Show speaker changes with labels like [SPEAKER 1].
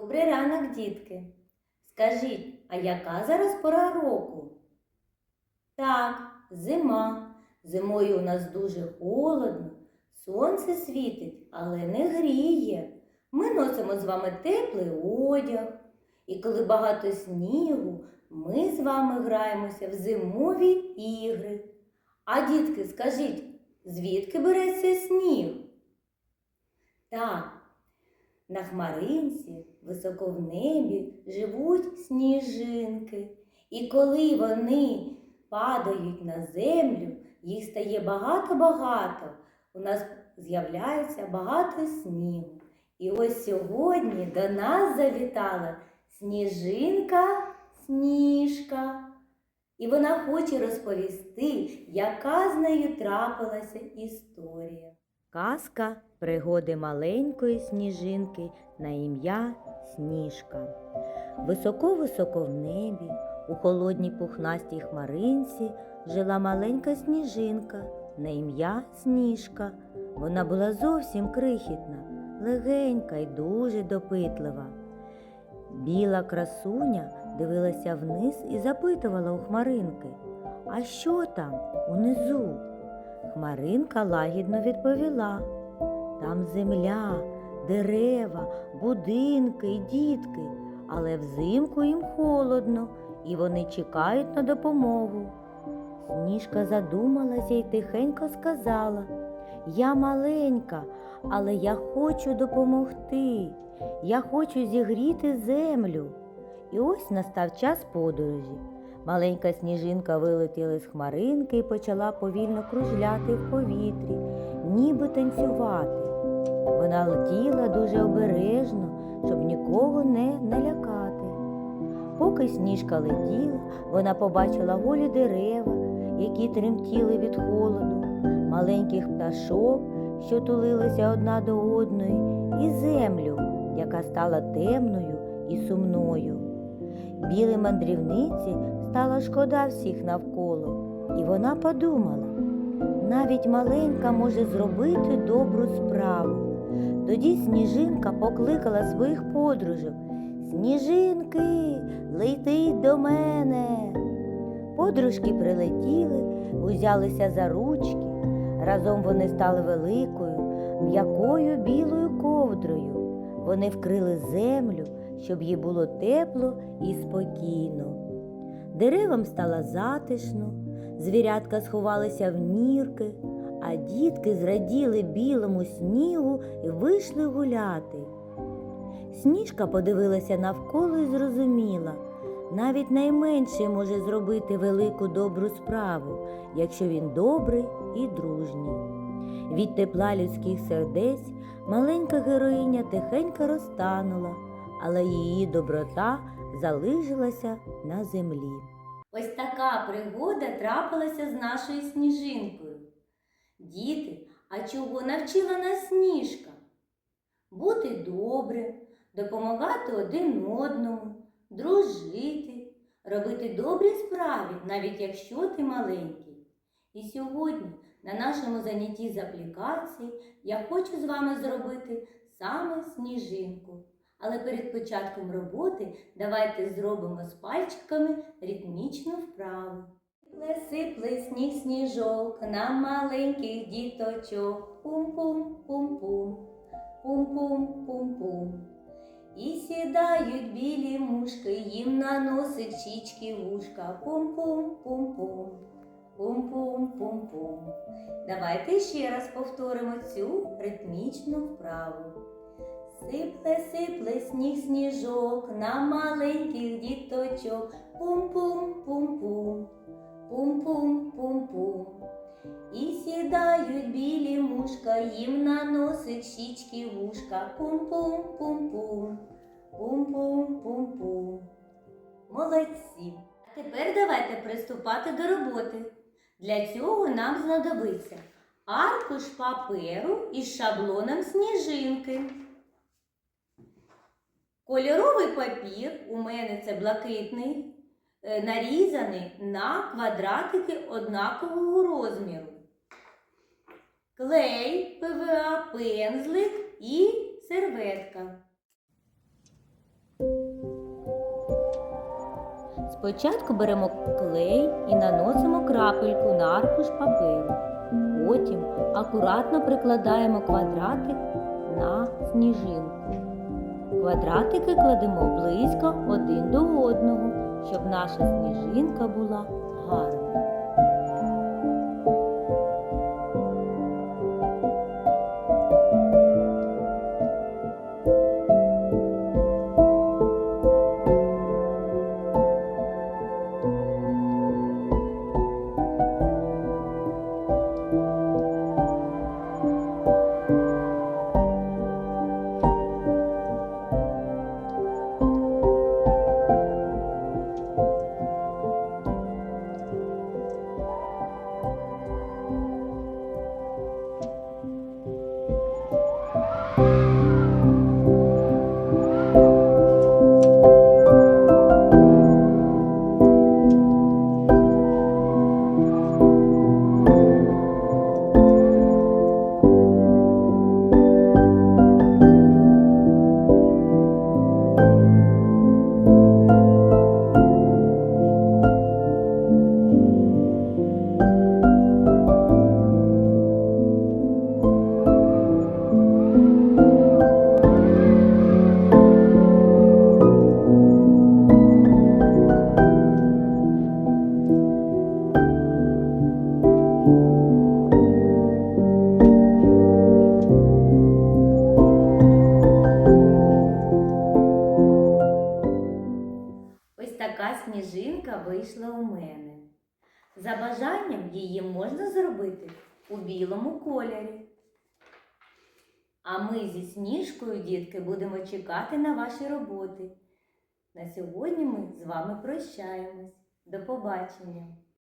[SPEAKER 1] Добрий ранок, дітки. Скажіть, а яка зараз пора року? Так, зима. Зимою у нас дуже холодно, сонце світить, але не гріє. Ми носимо з вами теплий одяг. І коли багато снігу, ми з вами граємося в зимові ігри. А дітки, скажіть, звідки береться сніг? Так, на хмаринці, високо в небі, живуть сніжинки. І коли вони падають на землю, їх стає багато-багато. У нас з'являється багато снігу. І ось сьогодні до нас завітала сніжинка Сніжка. І вона хоче розповісти, яка з нею трапилася історія. Казка пригоди маленької сніжинки на ім'я Сніжка. Високо-високо в небі, у холодній пухнастій хмаринці жила маленька сніжинка на ім'я Сніжка. Вона була зовсім крихітна, легенька й дуже допитлива. Біла красуня дивилася вниз і запитувала у хмаринки, а що там унизу? Хмаринка лагідно відповіла. Там земля, дерева, будинки дітки, але взимку їм холодно, і вони чекають на допомогу. Сніжка задумалася і тихенько сказала Я маленька, але я хочу допомогти. Я хочу зігріти землю. І ось настав час подорожі. Маленька сніжинка вилетіла з хмаринки і почала повільно кружляти в повітрі, ніби танцювати. Вона летіла дуже обережно, щоб нікого не налякати. Поки сніжка летіла, вона побачила голі дерева, які тремтіли від холоду, маленьких пташок, що тулилися одна до одної, і землю, яка стала темною і сумною. Білій мандрівниці стала шкода всіх навколо, і вона подумала, навіть маленька може зробити добру справу. Тоді сніжинка покликала своїх подружок. Сніжинки, летіть до мене. Подружки прилетіли, узялися за ручки. Разом вони стали великою, м'якою білою ковдрою. Вони вкрили землю, щоб їй було тепло і спокійно. Деревам стало затишно, звірятка сховалися в нірки, а дітки зраділи білому снігу і вийшли гуляти. Сніжка подивилася навколо і зрозуміла, навіть найменший може зробити велику добру справу, якщо він добрий і дружній. Від тепла людських сердець маленька героїня тихенько розтанула, але її доброта залишилася на землі. Ось така пригода трапилася з нашою сніжинкою. Діти, а чого навчила нас сніжка? Бути добрим, допомагати один одному, дружити, робити добрі справи, навіть якщо ти маленький. І сьогодні на нашому занятті з аплікації я хочу з вами зробити саме сніжинку. Але перед початком роботи давайте зробимо з пальчиками ритмічну вправу. Сипле сніг сніжок на маленьких діточок. Пум-пум-пум-пум, пум-пум-пум-пум. І сідають білі мушки, їм на носик щічки вушка. Пум-пум-пум-пум, пум-пум-пум-пум. Давайте ще раз повторимо цю ритмічну вправу. Сипле, сипле сніг сніжок на маленьких діточок. Пум-пум-пум-пум, пум-пум-пум-пум. І сідають білі мушка, їм на носик щічки вушка. Пум-пум-пум-пум, пум-пум-пум-пум. Молодці. А тепер давайте приступати до роботи. Для цього нам знадобиться аркуш паперу із шаблоном сніжинки. Кольоровий папір у мене це блакитний, е, нарізаний на квадратики однакового розміру. Клей, ПВА, пензлик і серветка. Спочатку беремо клей і наносимо крапельку на аркуш папиру. Потім акуратно прикладаємо квадратик на сніжинку. Квадратики кладемо близько один до одного, щоб наша сніжинка була гарна. За бажанням її можна зробити у білому кольорі. А ми зі сніжкою, дітки, будемо чекати на ваші роботи. На сьогодні ми з вами прощаємось. До побачення!